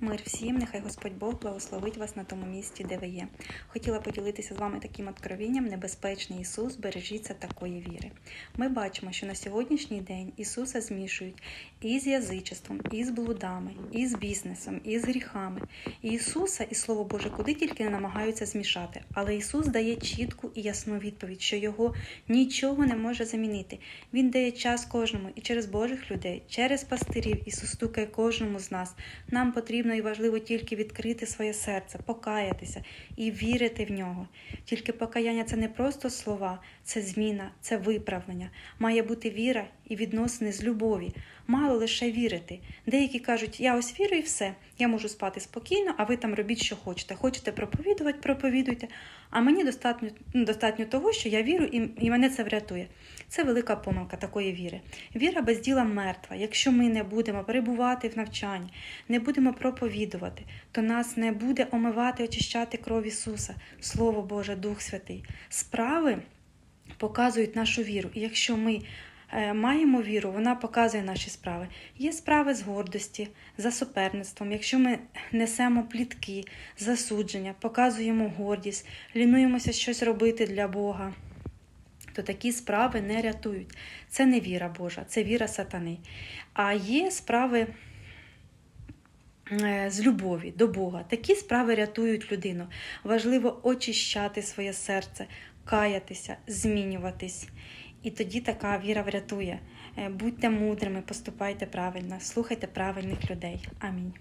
Мир всім, нехай Господь Бог благословить вас на тому місці, де ви є. Хотіла поділитися з вами таким откровінням. Небезпечний Ісус, бережіться такої віри. Ми бачимо, що на сьогоднішній день Ісуса змішують і з язичеством, і з блудами, і з бізнесом, і з гріхами. І Ісуса, і Слово Боже, куди тільки не намагаються змішати. Але Ісус дає чітку і ясну відповідь, що Його нічого не може замінити. Він дає час кожному і через Божих людей, через пастирів. Ісус стукає кожному з нас. Нам потрібно і важливо тільки відкрити своє серце, покаятися і вірити в нього. Тільки покаяння це не просто слова, це зміна, це виправлення. Має бути віра і відносини з любові. Мало лише вірити. Деякі кажуть, я ось вірю і все, я можу спати спокійно, а ви там робіть, що хочете. Хочете проповідувати, проповідуйте. А мені достатньо, ну, достатньо того, що я вірю, і, і мене це врятує. Це велика помилка такої віри. Віра без діла мертва. Якщо ми не будемо перебувати в навчанні, не будемо проповідувати, то нас не буде омивати, очищати кров Ісуса, Слово Боже, Дух Святий. Справи показують нашу віру. І якщо ми е, маємо віру, вона показує наші справи. Є справи з гордості, за суперництвом. Якщо ми несемо плітки, засудження, показуємо гордість, лінуємося щось робити для Бога. То такі справи не рятують. Це не віра Божа, це віра сатани. А є справи е, з любові до Бога. Такі справи рятують людину. Важливо очищати своє серце, каятися, змінюватись. І тоді така віра врятує. Е, Будьте мудрими, поступайте правильно, слухайте правильних людей. Амінь.